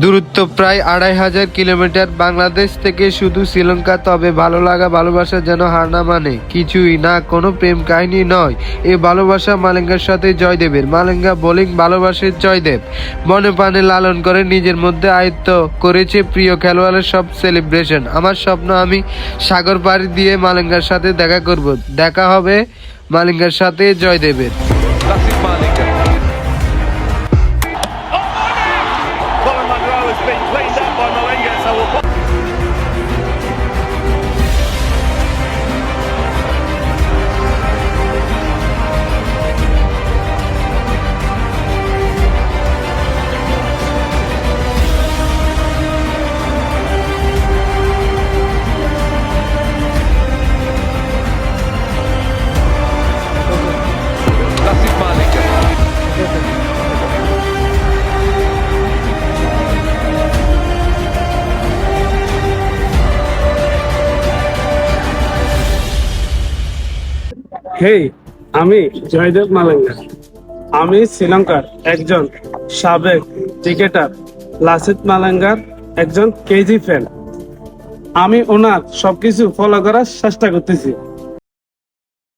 দূরত্ব প্রায় আড়াই হাজার কিলোমিটার। বাংলাদেশ থেকে শুধু শ্রীলঙ্কা, তবে ভালো লাগা ভালোবাসা যেন হার না মানে। কিছুই না, কোনো প্রেম কাহিনী নয়। এ ভালোবাসা মালেঙ্গার সাথে জয়দেবের। মালেঙ্গা বোলিং ভালোবাসে জয়দেব। মনে প্রাণে লালন করে নিজের মধ্যে আয়ত্ত করেছে প্রিয় খেলোয়াড়ের সব সেলিব্রেশন আমার স্বপ্ন আমি সাগর পাড়ি দিয়ে মালেঙ্গার সাথে দেখা করব। দেখা হবে মালিঙ্গার সাথে জয়দেবের। হেই, আমি জয়দেব মালাঙ্গা আমি শ্রীলঙ্কার একজন সাবেক ক্রিকেটার, লাসিত মালাঙ্গার একজন কেজি ফ্যান আমি ওনার সবকিছু ফলো করার চেষ্টা করতেছি।